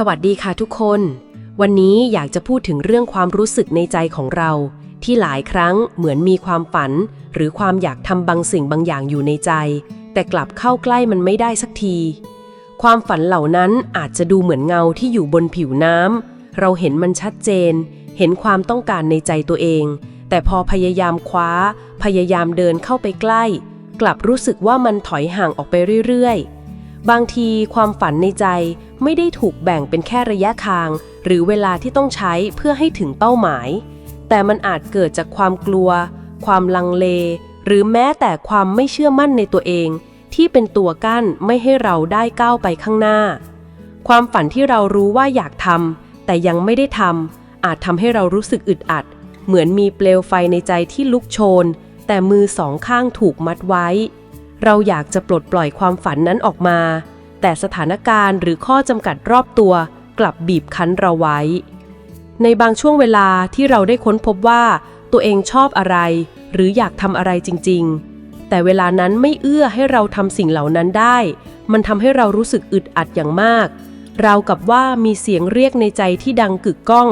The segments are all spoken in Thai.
สวัสดีค่ะทุกคน วันนี้อยากจะพูดถึงเรื่องความรู้สึกในใจของเรา ที่หลายครั้งเหมือนมีความฝัน หรือความอยากทำบางสิ่งบางอย่างอยู่ในใจ แต่กลับเข้าใกล้มันไม่ได้สักที ความฝันเหล่านั้นอาจจะดูเหมือนเงาที่อยู่บนผิวน้ำเราเห็นมันชัดเจน เห็นความต้องการในใจตัวเอง แต่พอพยายามคว้า พยายามเดินเข้าไปใกล้ กลับรู้สึกว่ามันถอยห่างออกไปเรื่อยๆ บางทีความฝันในใจไม่ได้ถูกแบ่งเป็นแค่ระยะทาง หรือเวลาที่ต้องใช้เพื่อให้ถึงเป้าหมาย แต่มันอาจเกิดจากความกลัว ความลังเล หรือแม้แต่ความไม่เชื่อมั่นในตัวเอง ที่เป็นตัวกั้นไม่ให้เราได้ก้าวไปข้างหน้า ความฝันที่เรารู้ว่าอยากทำแต่ยังไม่ได้ทำอาจทำให้เรารู้สึกอึดอัด เหมือนมีเปลวไฟในใจที่ลุกโชน แต่มือสองข้างถูกมัดไว้ เราอยากจะปลดปล่อยความฝันนั้นออกมา แต่สถานการณ์หรือข้อจำกัดรอบตัว กลับบีบคั้นเราไว้ ในบางช่วงเวลาที่เราได้ค้นพบว่า ตัวเองชอบอะไร หรืออยากทำอะไรจริง ๆ แต่เวลานั้นไม่เอื้อให้เราทำสิ่งเหล่านั้นได้ มันทำให้เรารู้สึกอึดอัดอย่างมาก เรากับว่ามีเสียงเรียกในใจที่ดังกึกก้อง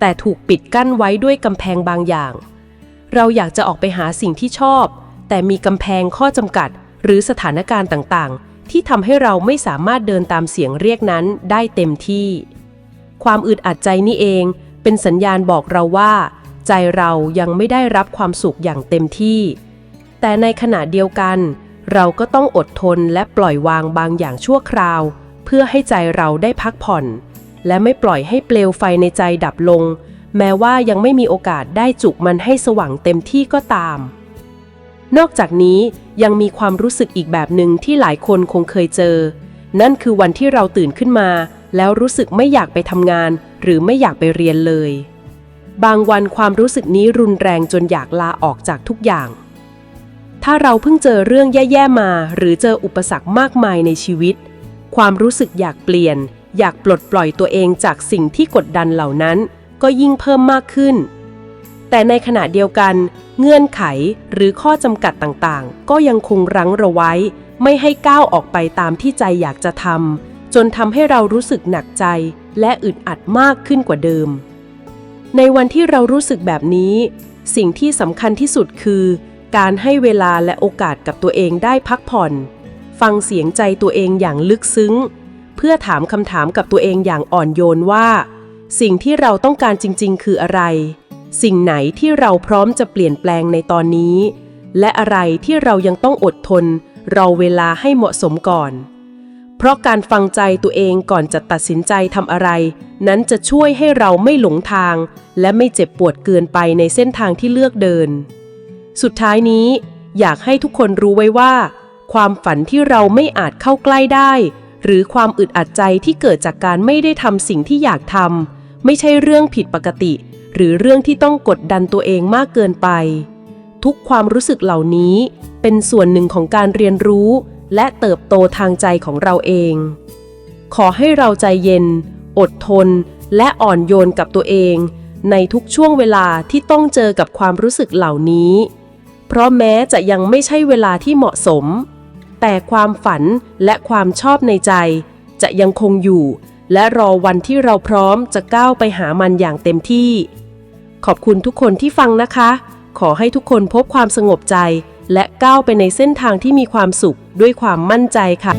แต่ถูกปิดกั้นไว้ด้วยกำแพงบางอย่าง เราอยากจะออกไปหาสิ่งที่ชอบแต่มีกำแพงข้อจำกัด หรือสถานการณ์ต่างๆ ที่ทำให้เราไม่สามารถเดินตามเสียงเรียกนั้นได้เต็มที่ ความอึดอัดใจนี่เอง เป็นสัญญาณบอกเราว่า ใจเรายังไม่ได้รับความสุขอย่างเต็มที่ แต่ในขณะเดียวกัน เราก็ต้องอดทนและปล่อยวางบางอย่างชั่วคราว เพื่อให้ใจเราได้พักผ่อน และไม่ปล่อยให้เปลวไฟในใจดับลง แม้ว่ายังไม่มีโอกาสได้จุกมันให้สว่างเต็มที่ก็ตาม นอกจากนี้ยังมีความรู้สึกอีกแบบหนึ่งที่หลายคนคงเคยเจอ นั่นคือวันที่เราตื่นขึ้นมา แล้วรู้สึกไม่อยากไปทำงาน หรือไม่อยากไปเรียนเลย บางวันความรู้สึกนี้รุนแรงจนอยากลาออกจากทุกอย่าง ถ้าเราเพิ่งเจอเรื่องแย่ๆมา หรือเจออุปสรรคมากมายในชีวิต ความรู้สึกอยากเปลี่ยน อยากปลดปล่อยตัวเองจากสิ่งที่กดดันเหล่านั้น ก็ยิ่งเพิ่มมากขึ้น แต่ในขณะเดียวกัน เงื่อนไขหรือข้อจำกัดต่างๆ ก็ยังคงรั้งเราไว้ ไม่ให้ก้าวออกไปตามที่ใจอยากจะทำจนทำให้เรารู้สึกหนักใจ และอึดอัดมากขึ้นกว่าเดิม ในวันที่เรารู้สึกแบบนี้ สิ่งที่สำคัญที่สุดคือ การให้เวลาและโอกาสกับตัวเองได้พักผ่อน ฟังเสียงใจตัวเองอย่างลึกซึ้ง เพื่อถามคำถามกับตัวเองอย่างอ่อนโยนว่า สิ่งที่เราต้องการจริง ๆ คืออะไร สิ่งไหนที่เราพร้อมจะเปลี่ยนแปลงในตอนนี้ และอะไรที่เรายังต้องอดทน รอเวลาให้เหมาะสมก่อน เพราะการฟังใจตัวเองก่อนจะตัดสินใจทำอะไร นั้นจะช่วยให้เราไม่หลงทาง และไม่เจ็บปวดเกินไปในเส้นทางที่เลือกเดิน สุดท้ายนี้ อยากให้ทุกคนรู้ไว้ว่า ความฝันที่เราไม่อาจเข้าใกล้ได้ หรือความอึดอัดใจที่เกิดจากการไม่ได้ทำสิ่งที่อยากทำไม่ใช่เรื่องผิดปกติ หรือเรื่องที่ต้องกดดันตัวเองมากเกินไป ทุกความรู้สึกเหล่านี้เป็นส่วนหนึ่งของการเรียนรู้ และเติบโตทางใจของเราเอง ขอให้เราใจเย็น อดทน และอ่อนโยนกับตัวเอง ในทุกช่วงเวลาที่ต้องเจอกับความรู้สึกเหล่านี้ เพราะแม้จะยังไม่ใช่เวลาที่เหมาะสม แต่ความฝันและความชอบในใจ จะยังคงอยู่และรอวันที่เราพร้อมจะก้าวไปหามันอย่างเต็มที่ ขอบคุณทุกคนที่ฟังนะคะ ขอให้ทุกคนพบความสงบใจ และก้าวไปในเส้นทางที่มีความสุขด้วยความมั่นใจค่ะ